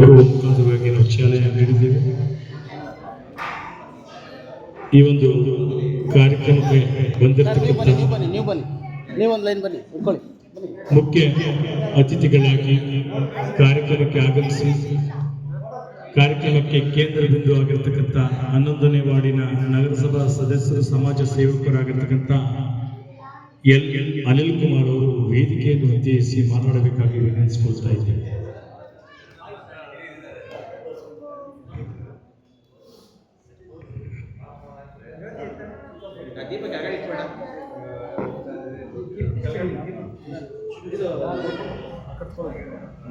ಗೌರವ ಮುಖಾಂತರವಾಗಿ ನೀಡಿದ್ದೇವೆ ಈ ಒಂದು ಕಾರ್ಯಕ್ರಮಕ್ಕೆ ಬಂದಿರತಕ್ಕಂಥ ಮುಖ್ಯ ಅತಿಥಿಗಳಾಗಿ ಕಾರ್ಯಕ್ರಮಕ್ಕೆ ಆಗಮಿಸಿ ಕಾರ್ಯಕ್ರಮಕ್ಕೆ ಕೇಂದ್ರ ಬಿಂದು ಆಗಿರ್ತಕ್ಕಂಥ ಹನ್ನೊಂದನೇ ವಾರ್ಡಿನ ನಗರಸಭಾ ಸದಸ್ಯರು ಸಮಾಜ ಸೇವಕರಾಗಿರ್ತಕ್ಕಂಥ ಎಲ್ ಎಲ್ ಅನಿಲ್ ಕುಮಾರ್ ಅವರು ವೇದಿಕೆಯನ್ನು ಉದ್ದೇಶಿಸಿ ಮಾತನಾಡಬೇಕಾಗಿ ವಿನಂತಿಸಿಕೊಳ್ತಾ ಇದ್ದೇನೆ.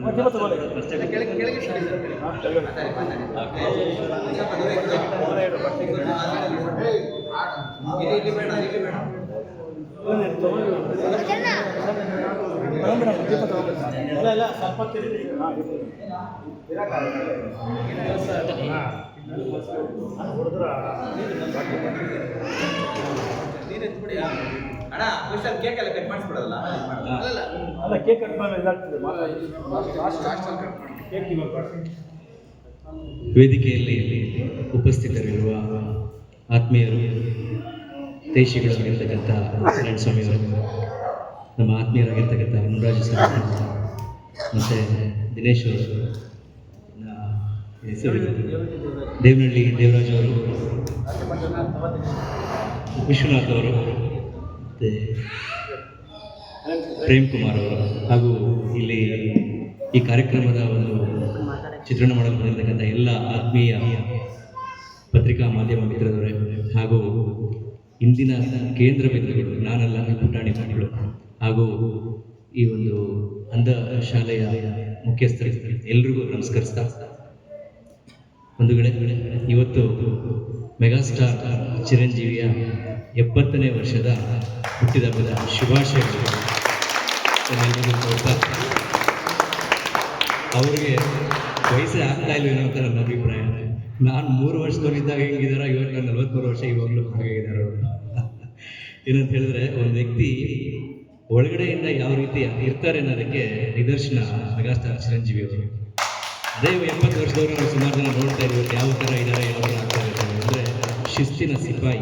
ಸ್ವಲ್ಪ ದೂರ ಇಟ್ಟು. ಇಲ್ಲಿ ಇಲ್ಲಿ ಬೇಡ ಇಲ್ಲಿ ಬೇಡ ನೀರು ಎತ್ಬಿಡಿ ಅಣ್ಣ ಕೇಕ್ ಎಲ್ಲ ಕಟ್ ಅಲ್ಲ ಅಲ್ಲ ಕೇಕ್ ಕಟ್ ಮಾಡಿ ಇದಾಗ್ತದೆ ಕೇಕ್ ಇವಾಗ ವೇದಿಕೆಯಲ್ಲಿ ಉಪಸ್ಥಿತರಿರುವ ಆತ್ಮೀಯರು ದೇಶಿಗಳಾಗಿರ್ತಕ್ಕಂಥ ಶರಣ್ ಸ್ವಾಮಿಯವರು ನಮ್ಮ ಆತ್ಮೀಯರಾಗಿರ್ತಕ್ಕಂಥ ಮುನರಾಜ ಸ್ವಾಮಿ ಮತ್ತು ದಿನೇಶ್ ಅವರು ಹೆಸರು ದೇವನಹಳ್ಳಿ ದೇವರಾಜ್ ಅವರು. ವಿಶ್ವನಾಥ್ ಅವರು ಮತ್ತು ಪ್ರೇಮ್ ಕುಮಾರ್ ಅವರು ಹಾಗೂ ಇಲ್ಲಿ ಈ ಕಾರ್ಯಕ್ರಮದ ಒಂದು ಚಿತ್ರಣ ಮಾಡಲು ಬಂದಿರತಕ್ಕಂಥ ಎಲ್ಲ ಆತ್ಮೀಯ ಪತ್ರಿಕಾ ಮಾಧ್ಯಮ ಮಿತ್ರರವರೇ ಹಾಗೂ ಇಂದಿನ ಕೇಂದ್ರ ಬಿಂದುಗಳು ನಾನಲ್ಲ ಪುಟಾಣಿ ಮಕ್ಕಳು ಹಾಗೂ ಈ ಒಂದು ಅಂಧ ಶಾಲೆಯ ಮುಖ್ಯಸ್ಥರಿಗೆ ಎಲ್ರಿಗೂ ನಮಸ್ಕರಿಸ್ತಾ ಒಂದು ಕಡೆ ಇವತ್ತು ಮೆಗಾಸ್ಟಾರ್ ಚಿರಂಜೀವಿಯ ಎಪ್ಪತ್ತನೇ ವರ್ಷದ ಹುಟ್ಟಿದಬ್ಬದ ಶುಭಾಶಯಗಳು. ಅವರಿಗೆ ವಯಸ್ಸೇ ಆಗ್ತಾ ಇಲ್ಲ ಏನೋ ಅಂತ ನನ್ನ ಅಭಿಪ್ರಾಯ. ನಾನು ಮೂರು ವರ್ಷದವರಿದ್ದಾಗ ಹೆಂಗಿದಾರ ಇವತ್ತು ನಾನು ನಲ್ವತ್ಮೂರು ವರ್ಷ ಇವಾಗಲೂ ಹಾಗೆ ಇದ್ದಾರೆ ಅವರು ಏನಂತ ಹೇಳಿದ್ರೆ, ಒಂದು ವ್ಯಕ್ತಿ ಒಳಗಡೆಯಿಂದ ಯಾವ ರೀತಿ ಇರ್ತಾರೆ ಅನ್ನೋದಕ್ಕೆ ನಿದರ್ಶನ ಮೆಗಾಸ್ಟಾರ್ ಚಿರಂಜೀವಿ ಅವರು ಅದೇ ಎಂಬತ್ತು ವರ್ಷದವರು ಸುಮಾರು ಜನ ನೋಡ್ತಾ ಇದ್ದೀವಿ ಯಾವ ಥರ ಇದ್ದಾರೆ ಯಾವ ಥರ ಆಗ್ತಾ ಇದ್ದಾರೆ ಅಂದರೆ, ಶಿಸ್ತಿನ ಸಿಪಾಯಿ.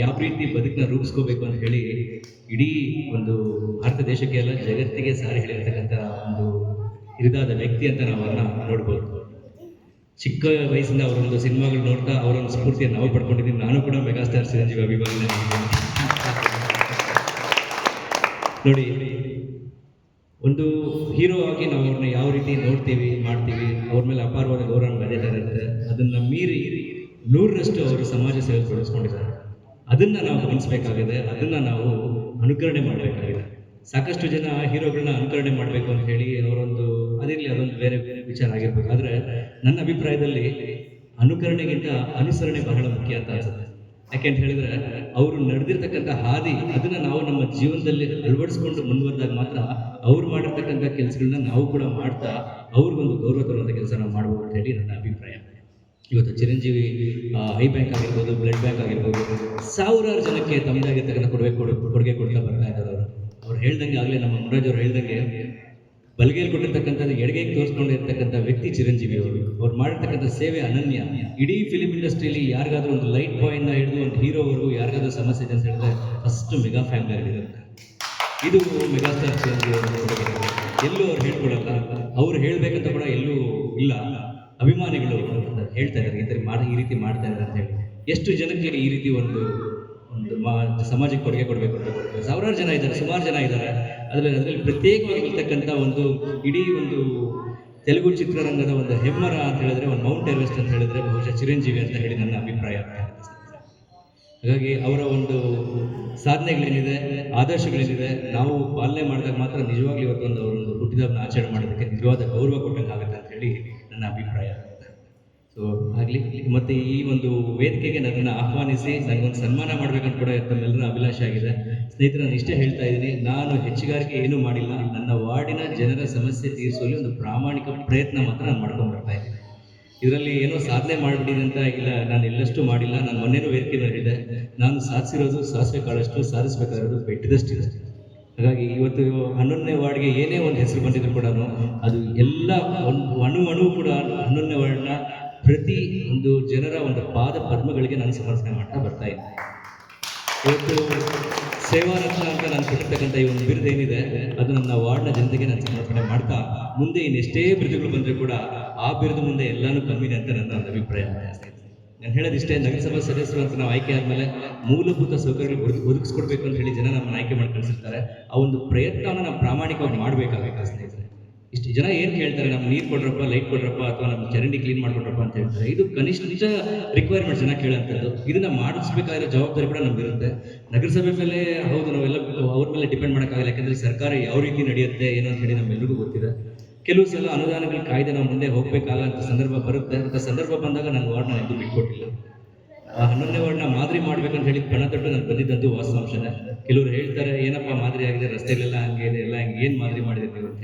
ಯಾವ ರೀತಿ ಬದುಕನ್ನ ರೂಪಿಸ್ಕೋಬೇಕು ಅಂತ ಹೇಳಿ ಇಡೀ ಒಂದು ಭಾರತ ದೇಶಕ್ಕೆ ಎಲ್ಲ ಜಗತ್ತಿಗೆ ಸಾರಿ ಹೇಳಿರ್ತಕ್ಕಂಥ ಒಂದು ಹಿರಿದಾದ ವ್ಯಕ್ತಿ ಅಂತ ನಾವು ಅವ್ರನ್ನ ನೋಡ್ಬೋದು. ಚಿಕ್ಕ ವಯಸ್ಸಿಂದ ಅವರೊಂದು ಸಿನಿಮಾಗಳು ನೋಡ್ತಾ ಅವರೊಂದು ಸ್ಫೂರ್ತಿಯನ್ನು ನಾವು ಪಡ್ಕೊಂಡಿದ್ದೀನಿ. ನಾನು ಕೂಡ ಮೆಗಾಸ್ಟಾರ್ ಚಿರಂಜೀವಿ ಅಭಿಮಾನಿ ನೋಡಿ ಒಂದು ಹೀರೋ ಆಗಿ ನಾವು ಅವ್ರನ್ನ ಯಾವ ರೀತಿ ನೋಡ್ತೀವಿ, ಮಾಡ್ತೀವಿ, ಅವ್ರ ಮೇಲೆ ಅಪಾರವಾದ ಗೌರವ ಇರುತ್ತೆ ಅದನ್ನ ಮೀರಿ ನೂರರಷ್ಟು ಅವರು ಸಮಾಜ ಸೇವೆ ತೊಡಗಿಸ್ಕೊಂಡಿದ್ದಾರೆ ಅದನ್ನ ನಾವು ಗಮನಿಸಬೇಕಾಗಿದೆ ಅದನ್ನ ನಾವು ಅನುಕರಣೆ ಮಾಡಬೇಕಾಗಿದೆ. ಸಾಕಷ್ಟು ಜನ ಹೀರೋಗಳನ್ನ ಅನುಕರಣೆ ಮಾಡಬೇಕು ಅಂತ ಹೇಳಿ ಅವರೊಂದು, ಅದಿರಲಿ ಅದೊಂದು ಬೇರೆ ಬೇರೆ ವಿಚಾರ ಆಗಿರ್ಬೇಕು ಆದರೆ ನನ್ನ ಅಭಿಪ್ರಾಯದಲ್ಲಿ ಅನುಕರಣೆಗಿಂತ ಅನುಸರಣೆ ಬಹಳ ಮುಖ್ಯ ಅಂತ ಅನ್ಸುತ್ತೆ. ಯಾಕೆಂತ ಹೇಳಿದ್ರೆ ಅವರು ನಡೆದಿರ್ತಕ್ಕಂಥ ಹಾದಿ ಅದನ್ನ ನಾವು ನಮ್ಮ ಜೀವನದಲ್ಲಿ ಅಳವಡಿಸ್ಕೊಂಡು ಮುಂದುವರೆದಾಗ ಮಾತ್ರ ಅವ್ರು ಮಾಡಿರ್ತಕ್ಕಂಥ ಕೆಲಸಗಳನ್ನ ನಾವು ಕೂಡ ಮಾಡ್ತಾ ಅವ್ರಿಗೊಂದು ಗೌರವ ತರುವಂಥ ಕೆಲಸ ನಾವು ಮಾಡ್ಬೋದು ಅಂತ ಹೇಳಿ ನನ್ನ ಅಭಿಪ್ರಾಯ. ಇವತ್ತು ಚಿರಂಜೀವಿ ಐ ಬ್ಯಾಂಕ್ ಆಗಿರ್ಬೋದು, ಬ್ಲಡ್ ಬ್ಯಾಂಕ್ ಆಗಿರ್ಬೋದು, ಸಾವಿರಾರು ಜನಕ್ಕೆ ತಮ್ಮದಾಗಿರ್ತಕ್ಕಂಥ ಕೊಡುಗೆ ಕೊಡು, ಕೊಡುಗೆ ಕೊಡ್ತಾ ಬರ್ತಾ ಇದ್ದಾರೆ ಅವರು. ಅವ್ರು ಹೇಳ್ದಂಗೆ ಆಗಲೇ, ನಮ್ಮ ಮುರಾಜ್ ಅವ್ರು ಹೇಳ್ದಂಗೆ ಬಲಗೈಲಿ ಕೊಟ್ಟಿರ್ತಕ್ಕಂಥದ್ದು ಎಡಗೈಗೆ ತೋರಿಸ್ಕೊಂಡಿರ್ತಕ್ಕಂಥ ವ್ಯಕ್ತಿ ಚಿರಂಜೀವಿ ಅವರು. ಅವ್ರು ಮಾಡಿರ್ತಕ್ಕಂಥ ಸೇವೆ ಅನನ್ಯ. ಇಡೀ ಫಿಲಿಂ ಇಂಡಸ್ಟ್ರಿಯಲ್ಲಿ ಯಾರಿಗಾದ್ರೂ ಒಂದು ಲೈಟ್ ಬಾಯಿಂದ ಹಿಡಿದು ಒಂದು ಹೀರೋವರೆಗೂ ಯಾರಿಗಾದ್ರೂ ಸಮಸ್ಯೆ ಇದೆ ಅಂತ ಹೇಳಿದ್ರೆ ಫಸ್ಟ್ ಮೆಗಾ ಫ್ಯಾಮಿಲಿ ಆಗಿರುತ್ತೆ ಇದು ಮೆಗಾಸ್ಟಾರ್ ಚಿರಂಜೀವಿ. ಎಲ್ಲೂ ಅವ್ರು ಹೇಳ್ಕೊಡಲ್ಲ. ಅವ್ರು ಹೇಳ್ಬೇಕಂತ ಕೂಡ ಎಲ್ಲೂ ಇಲ್ಲ. ಅಭಿಮಾನಿಗಳು ಹೇಳ್ತಾ ಇದ್ದಾರೆ ಈ ಥರ ಮಾಡಿ, ಈ ರೀತಿ ಮಾಡ್ತಾ ಇದ್ದಾರೆ ಅಂತ ಹೇಳಿ. ಎಷ್ಟು ಜನಕ್ಕೆ ಈ ರೀತಿ ಒಂದು ಒಂದು ಮಾ, ಸಮಾಜಕ್ಕೆ ಕೊಡುಗೆ ಕೊಡಬೇಕು ಸಾವಿರಾರು ಜನ ಇದ್ದಾರೆ, ಸುಮಾರು ಜನ ಇದ್ದಾರೆ. ಅದರಲ್ಲಿ ಅದರಲ್ಲಿ ಪ್ರತ್ಯೇಕವಾಗಿರ್ತಕ್ಕಂಥ ಒಂದು ಇಡೀ ಒಂದು ತೆಲುಗು ಚಿತ್ರರಂಗದ ಒಂದು ಹೆಮ್ಮರ ಅಂತ ಹೇಳಿದ್ರೆ, ಒಂದು ಮೌಂಟ್ ಎವರೆಸ್ಟ್ ಅಂತ ಹೇಳಿದ್ರೆ ಬಹುಶಃ ಚಿರಂಜೀವಿ ಅಂತ ಹೇಳಿ ನನ್ನ ಅಭಿಪ್ರಾಯ ಹಾಗಾಗಿ ಅವರ ಒಂದು ಸಾಧನೆಗಳೇನಿದೆ, ಆದರ್ಶಗಳೇನಿದೆ, ನಾವು ಪಾಲನೆ ಮಾಡಿದಾಗ ಮಾತ್ರ ನಿಜವಾಗ್ಲೂ ಇವತ್ತು ಒಂದು ಅವರೊಂದು ಹುಟ್ಟಿದ ಆಚರಣೆ ಮಾಡೋದಕ್ಕೆ ನಿಜವಾದ ಗೌರವ ಕೊಟ್ಟಂಗೆ ಆಗುತ್ತೆ ಅಂತ ಹೇಳಿ ಸೊ ಆಗಲಿ, ಮತ್ತು ಈ ಒಂದು ವೇದಿಕೆಗೆ ನನ್ನನ್ನು ಆಹ್ವಾನಿಸಿ ನನಗೊಂದು ಸನ್ಮಾನ ಮಾಡ್ಬೇಕಂತ ಕೂಡ ತಮ್ಮೆಲ್ಲರ ಅಭಿಲಾಷೆ ಆಗಿದೆ. ಸ್ನೇಹಿತರೆ, ನಾನು ಇಷ್ಟೇ ಹೇಳ್ತಾ ಇದ್ದೀನಿ, ನಾನು ಹೆಚ್ಚುಗಾರಿಕೆ ಏನೂ ಮಾಡಿಲ್ಲ. ನನ್ನ ವಾರ್ಡಿನ ಜನರ ಸಮಸ್ಯೆ ತೀರಿಸುವಲ್ಲಿ ಒಂದು ಪ್ರಾಮಾಣಿಕ ಪ್ರಯತ್ನ ಮಾತ್ರ ನಾನು ಮಾಡ್ಕೊಂಡು ಬರ್ತಾ ಇದ್ದೀನಿ. ಇದರಲ್ಲಿ ಏನೋ ಸಾಧನೆ ಮಾಡಿಬಿಟ್ಟಿದೆ ಅಂತ ಇಲ್ಲ, ನಾನು ಎಲ್ಲಷ್ಟು ಮಾಡಿಲ್ಲ. ನಾನು ಮೊನ್ನೆನೂ ವೇದಿಕೆ ಹೇಳಿದೆ ನಾನು ಸಾಧಿಸಿರೋದು ಸಾಸಿವೆ ಕಾಳಷ್ಟು, ಸಾಧಿಸಬೇಕಾಗಿರೋದು ಬೆಟ್ಟದಷ್ಟಿದೆ ಹಾಗಾಗಿ ಇವತ್ತು ಹನ್ನೊಂದನೇ ವಾರ್ಡ್ಗೆ ಏನೇ ಒಂದು ಹೆಸರು ಬಂದಿದ್ರು ಕೂಡ ಅದು ಎಲ್ಲ ಒಂದು ಅಣು ಅಣು ಕೂಡ ಹನ್ನೊಂದನೇ ವಾರ್ಡ್ನ ಪ್ರತಿ ಒಂದು ಜನರ ಒಂದು ಪಾದ ಪದ್ಮಗಳಿಗೆ ನಾನು ಸಮರ್ಥನೆ ಮಾಡ್ತಾ ಬರ್ತಾ ಇದ್ದೀನಿ ಇವತ್ತು ಸೇವಾರತ್ನ ಅಂತ ನಾನು ಕೊಟ್ಟಿರ್ತಕ್ಕಂಥ ಈ ಒಂದು ಬಿರುದು ಏನಿದೆ, ಅದು ನನ್ನ ವಾರ್ಡ್ನ ಜನತೆಗೆ ನಾನು ಸಮರ್ಪಣೆ ಮಾಡ್ತಾ, ಮುಂದೆ ಇನ್ನೆಷ್ಟೇ ಬಿರುದುಗಳು ಬಂದರೆ ಕೂಡ ಆ ಬಿರುದು ಮುಂದೆ ಎಲ್ಲಾನು ಕಮ್ಮಿ ಅಂತ ನನ್ನ ಒಂದು ಅಭಿಪ್ರಾಯ ನಾನು ಹೇಳೋದಿಷ್ಟೇ ನಗರಸಭಾ ಸದಸ್ಯರು ಅಂತ ನಾವು ಆಯ್ಕೆ ಆದಮೇಲೆ ಮೂಲಭೂತ ಸೌಕರ್ಯಗಳು ಒದಗಿ- ಒದಗಿಸ್ಕೊಡ್ಬೇಕು ಅಂತ ಹೇಳಿ ಜನ ನಮ್ಮನ್ನು ಆಯ್ಕೆ ಮಾಡಿ ಕಳಿಸಿರ್ತಾರೆ. ಆ ಒಂದು ಪ್ರಯತ್ನವನ್ನು ನಾವು ಪ್ರಾಮಾಣಿಕವಾಗಿ ಮಾಡಬೇಕಾಗುತ್ತೆ ಸ್ನೇಹಿತರೆ. ಇಷ್ಟು ಜನ ಏನು ಹೇಳ್ತಾರೆ ನಮ್ಗೆ ನೀರು ಕೊಡ್ರಪ್ಪ ಲೈಟ್ ಕೊಡ್ರಪ್ಪ ಅಥವಾ ನಮ್ಮ ಚರಂಡಿ ಕ್ಲೀನ್ ಮಾಡ್ಕೊಡ್ರಪ್ಪ ಅಂತ ಹೇಳ್ತಾರೆ. ಇದು ಕನಿಷ್ಠ ರಿಕ್ವೈರ್ಮೆಂಟ್ ಜನ ಕೇಳೋಂಥದ್ದು ಇದನ್ನ ಮಾಡಿಸ್ಬೇಕಾಗಿರೋ ಜವಾಬ್ದಾರಿ ಕೂಡ ನಮ್ಗೆ ಇರುತ್ತೆ ನಗರಸಭೆ ಮೇಲೆ ಹೌದು, ನಾವೆಲ್ಲ ಅವ್ರ ಮೇಲೆ ಡಿಪೆಂಡ್ ಮಾಡೋಕ್ಕಾಗಲ್ಲ. ಯಾಕಂದ್ರೆ ಸರ್ಕಾರ ಯಾವ ರೀತಿ ನಡೆಯುತ್ತೆ, ಏನು ಅಂತ ಹೇಳಿ ನಮ್ಮೆಲ್ಲರಿಗೂ ಗೊತ್ತಿದೆ. ಕೆಲವು ಸಲ ಅನುದಾನಗಳ ಕಾಯ್ದೆ ನಾವು ಮುಂದೆ ಹೋಗ್ಬೇಕಾಗಂತ ಸಂದರ್ಭ ಬರುತ್ತೆ. ಅಂತ ಸಂದರ್ಭ ಬಂದಾಗ ನನ್ನ ವಾರ್ಡ್ನ ಎಂದು ಬಿಟ್ಕೊಟ್ಟಿಲ್ಲ. ಹನ್ನೊಂದನೇ ವಾರ್ಡ್ನ ಮಾದರಿ ಮಾಡ್ಬೇಕಂತ ಹೇಳಿ ಕಣ ತೊಟ್ಟು ನಾನು ಬಂದಿದ್ದಂತೂ ವಾಸ್ತವಾಂಶನೇ. ಕೆಲವರು ಹೇಳ್ತಾರೆ, ಏನಪ್ಪ ಮಾದರಿ ಆಗಿದೆ ರಸ್ತೆಗಳೆಲ್ಲ ಹಂಗೆ ಇದೆ, ಎಲ್ಲ ಹಂಗೆ, ಏನು ಮಾದರಿ ಮಾಡಿದೆ ಅಂತ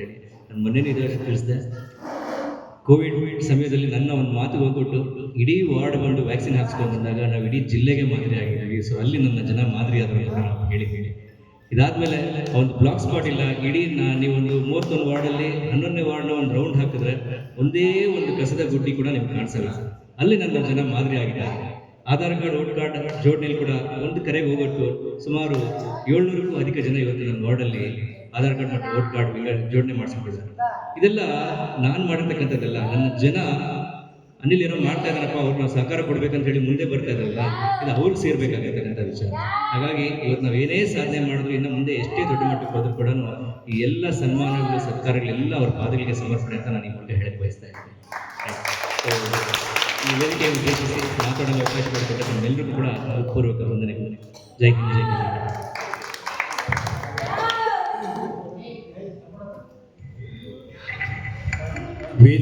ಹೇಳಿ ನಾನು ಮೊನ್ನೆ ತಿಳಿಸಿದೆ ಕೋವಿಡ್ ಸಮಯದಲ್ಲಿ ನನ್ನ ಒಂದು ಮಾತು ಹೋಗ್ಬಿಟ್ಟು, ಇಡೀ ವಾರ್ಡ್ ಬಂದು ವ್ಯಾಕ್ಸಿನ್ ಹಾಕ್ಸ್ಕೊಂಡು ಬಂದಾಗ ನಾವು ಇಡೀ ಜಿಲ್ಲೆಗೆ ಮಾದರಿ ಆಗಿದ್ದೀವಿ ಸೊ ಅಲ್ಲಿ ನನ್ನ ಜನ ಮಾದರಿ ಆದರು ಅಂತ ನಾವು ಹೇಳಿ ಹೇಳಿ. ಇದಾದ್ಮೇಲೆ ಒಂದು ಬ್ಲಾಕ್ ಸ್ಪಾಟ್ ಇಲ್ಲ. ಇಡೀ ನಾ- ನೀವೊಂದು ಮೂವತ್ತೊಂದು ವಾರ್ಡಲ್ಲಿ ಹನ್ನೊಂದನೇ ವಾರ್ಡ್ನ ಒಂದು ರೌಂಡ್ ಹಾಕಿದ್ರೆ ಒಂದೇ ಒಂದು ಕಸದ ಗುಡ್ಡಿ ಕೂಡ ನಿಮ್ಗೆ ಕಾಣಿಸಲ್ಲ. ಅಲ್ಲಿ ನನ್ನ ಜನ ಮಾದರಿ ಆಗಿದೆ. ಆಧಾರ್ ಕಾರ್ಡ್, ವೋಟ್ ಕಾರ್ಡ್ ಜೋಡಣೆಯಲ್ಲಿ ಕೂಡ ಒಂದು ಕರೆಗೆ ಹೋಗ್ಬಿಟ್ಟು ಸುಮಾರು ಏಳ್ನೂರಕ್ಕೂ ಅಧಿಕ ಜನ ಇವತ್ತು ನನ್ನ ವಾರ್ಡಲ್ಲಿ ಆಧಾರ್ ಕಾರ್ಡ್ ಮತ್ತು ವೋಟ್ ಕಾರ್ಡ್ ಜೋಡಣೆ ಮಾಡಿಸ್ಕೊಂಡಿದ್ದಾರೆ ಇದೆಲ್ಲ ನಾನು ಮಾಡಿರ್ತಕ್ಕಂಥದ್ದಲ್ಲ, ನನ್ನ ಜನ ಅನಿಲ್ ಏನೋ ಮಾಡ್ತಾ ಇದ್ದಾರಪ್ಪ ಅವ್ರನ್ನ ಸಹಕಾರ ಕೊಡ್ಬೇಕಂತ ಹೇಳಿ ಮುಂದೆ ಬರ್ತಾ ಇದ್ದಾರಲ್ಲ, ಇದು ಅವ್ರಿಗೆ ಸೇರ್ಬೇಕಾಗಿರ್ತಕ್ಕಂಥ ವಿಚಾರ ಹಾಗಾಗಿ ಇವತ್ತು ನಾವು ಏನೇ ಸಾಧನೆ ಮಾಡಿದ್ರು ಇನ್ನು ಮುಂದೆ ಎಷ್ಟೇ ದೊಡ್ಡ ಮಟ್ಟಕ್ಕೆ ಹೋದ್ರು ಕೂಡ ಈ ಎಲ್ಲ ಸನ್ಮಾನಗಳು ಸತ್ಕಾರಗಳೆಲ್ಲ ಅವ್ರ ಪಾದಗಳಿಗೆ ಸಮರ್ಪಣೆ ಅಂತ ನಾನು ಈ ಮೂಲಕ ಹೇಳಕ್ ಬಯಸ್ತಾ ಇದ್ದೀನಿ. ಈ ವೇದಿಕೆ ಉದ್ದೇಶಿಸಿ ಮಾತಾಡಲು ಅವಕಾಶ ಮಾಡಿಕೊಟ್ಟ ನಮ್ಮೆಲ್ಲರಿಗೂ ಕೂಡ ಪೂರ್ವಕ ವಂದನೆಗಳು ಜೈ ಹಿಂದ್, ಜೈ ಕರ್ನಾಟಕ. వేదిక